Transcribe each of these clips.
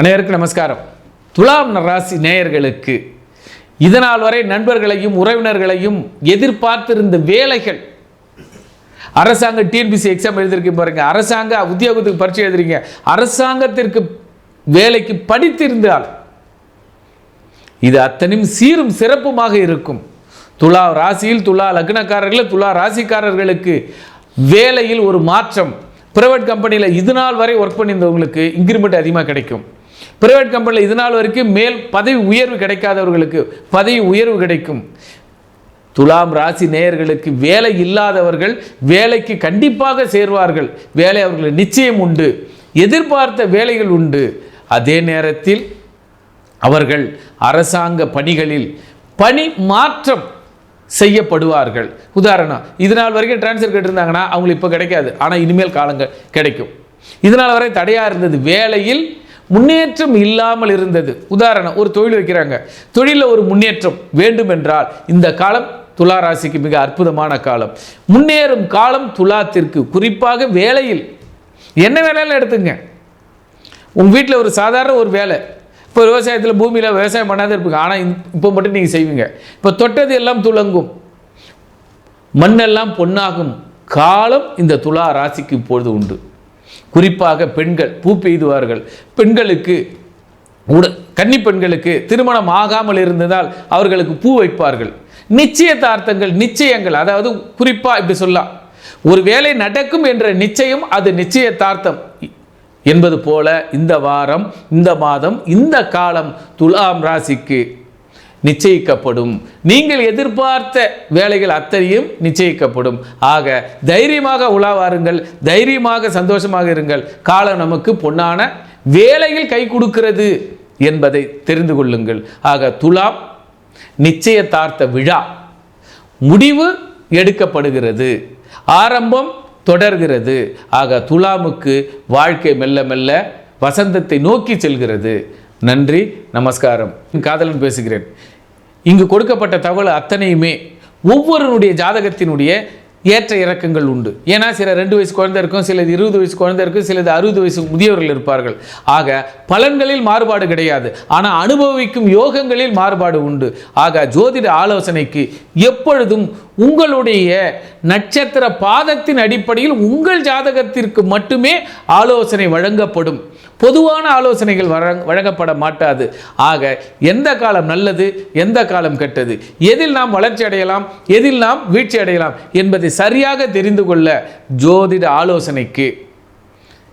அனைவருக்கும் நமஸ்காரம். துலாம் ராசி நேயர்களுக்கு இதனால் வரை நண்பர்களையும் உறவினர்களையும் எதிர்பார்த்திருந்த வேலைகள். அரசாங்க டிஎன்பிசி எக்ஸாம் எழுதிருக்கீங்க பாருங்க. அரசாங்க உத்தியோகத்துக்கு பரீட்சை எழுதுறீங்க அரசாங்கத்திற்கு வேலைக்கு படித்திருந்தால் இது அத்தனையும் சீரும் சிறப்புமாக இருக்கும். துலா ராசியில் துலா லக்னக்காரர்கள் துலா ராசிக்காரர்களுக்கு வேலையில் ஒரு மாற்றம். பிரைவேட் கம்பெனியில் இது நாள் வரை ஒர்க் பண்ணியிருந்தவங்களுக்கு இன்க்ரிமெண்ட் அதிகமாக கிடைக்கும். பிரைவேட் கம்பெனியில் இது நாள் வரைக்கும் மேல் பதவி உயர்வு கிடைக்காதவர்களுக்கு பதவி உயர்வு கிடைக்கும். துலாம் ராசி நேயர்களுக்கு வேலை இல்லாதவர்கள் வேலைக்கு கண்டிப்பாக சேர்வார்கள். வேலை அவர்களுக்கு நிச்சயம் உண்டு. எதிர்பார்த்த வேலைகள் உண்டு. அதே நேரத்தில் அவர்கள் அரசாங்க பணிகளில் பணி மாற்றம் செய்யப்படுவார்கள். உதாரணம் இது நாள் வரைக்கும் டிரான்ஸ்ஃபர் கேட்டிருந்தாங்கன்னா அவங்களுக்கு இப்போ கிடைக்காது. ஆனால் இனிமேல் காலங்கள் கிடைக்கும். இதனால் வரை தடையாக இருந்தது வேலையில் முன்னேற்றம் இல்லாமல் இருந்தது. உதாரணம் ஒரு தொழில் வைக்கிறாங்க தொழிலில் ஒரு முன்னேற்றம் வேண்டும் என்றால் இந்த காலம் துலா ராசிக்கு மிக அற்புதமான காலம். முன்னேறும் காலம் துலாத்திற்கு குறிப்பாக வேலையில். என்ன வேலையில் எடுத்துங்க. உங்கள் வீட்டில் ஒரு சாதாரண ஒரு வேலை. இப்போ விவசாயத்தில் பூமியில் விவசாயம் பண்ணாத இருப்பீங்க. ஆனால் இப்போ மட்டும் நீங்கள் செய்வீங்க. இப்போ தொட்டது எல்லாம் துலங்கும். மண்ணெல்லாம் பொன்னாகும். காலம் இந்த துலா ராசிக்கு இப்பொழுது உண்டு. குறிப்பாக பெண்கள் பூ பெய்துவார்கள். பெண்களுக்கு உட கன்னி பெண்களுக்கு திருமணம் ஆகாமல் இருந்ததால் அவர்களுக்கு பூ வைப்பார்கள். நிச்சயதார்த்தங்கள் நிச்சயங்கள் அதாவது குறிப்பாக இப்படி சொல்லலாம். ஒரு வேலை நடக்கும் என்ற நிச்சயம் அது நிச்சயதார்த்தம். என்பது போல இந்த வாரம் இந்த மாதம் இந்த காலம் துலாம் ராசிக்கு நிச்சயிக்கப்படும். நீங்கள் எதிர்பார்த்த வேலைகள் அத்தனையும் நிச்சயிக்கப்படும். ஆக தைரியமாக உலாவாருங்கள் தைரியமாக சந்தோஷமாக இருங்கள். காலம் நமக்கு பொன்னான வேலையில் கை கொடுக்கிறது என்பதை தெரிந்து கொள்ளுங்கள். ஆக துலாம் நிச்சயத்தார்த்த விழா முடிவு எடுக்கப்படுகிறது. ஆரம்பம் தொடர்கிறது. ஆக துலாமுக்கு வாழ்க்கை மெல்ல மெல்ல வசந்தத்தை நோக்கி செல்கிறது. நன்றி நமஸ்காரம். காதலன் பேசுகிறேன். இங்கு கொடுக்கப்பட்ட தகவல் அத்தனையுமே ஒவ்வொருனுடைய ஜாதகத்தினுடைய ஏற்ற இறக்கங்கள் உண்டு. ஏன்னா சில ரெண்டு வயசு குழந்தை இருக்கும் சிலது இருபது வயசு குழந்தை இருக்கும் சிலது அறுபது வயசு முதியவர்கள் இருப்பார்கள். ஆக பலன்களில் மாறுபாடு கிடையாது. ஆனால் அனுபவிக்கும் யோகங்களில் மாறுபாடு உண்டு. ஆக ஜோதிட ஆலோசனைக்கு எப்பொழுதும் உங்களுடைய நட்சத்திர பாதத்தின் அடிப்படையில் உங்கள் ஜாதகத்திற்கு மட்டுமே ஆலோசனை வழங்கப்படும். பொதுவான ஆலோசனைகள் வழங்கப்பட மாட்டாது. ஆக எந்த காலம் நல்லது எந்த காலம் கெட்டது எதில் நாம் வளர்ச்சி அடையலாம் எதில் நாம் வீழ்ச்சி அடையலாம் என்பதை சரியாக தெரிந்து கொள்ள ஜோதிட ஆலோசனைக்கு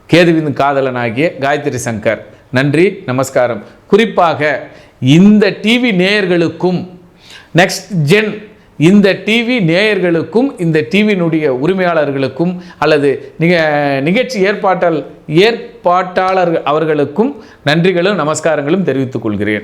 கேதுவின் காதலனாகிய காயத்ரி சங்கர் நன்றி நமஸ்காரம். குறிப்பாக இந்த டிவி நேயர்களுக்கும் நெக்ஸ்ட் ஜென் இந்த டிவி நேயர்களுக்கும் இந்த டிவியினுடைய உரிமையாளர்களுக்கும் அல்லது நிக நிகழ்ச்சி ஏற்பாட்டால் ஏற்பாட்டாளர் அவர்களுக்கும் நன்றிகளும் நமஸ்காரங்களும் தெரிவித்துக் கொள்கிறேன்.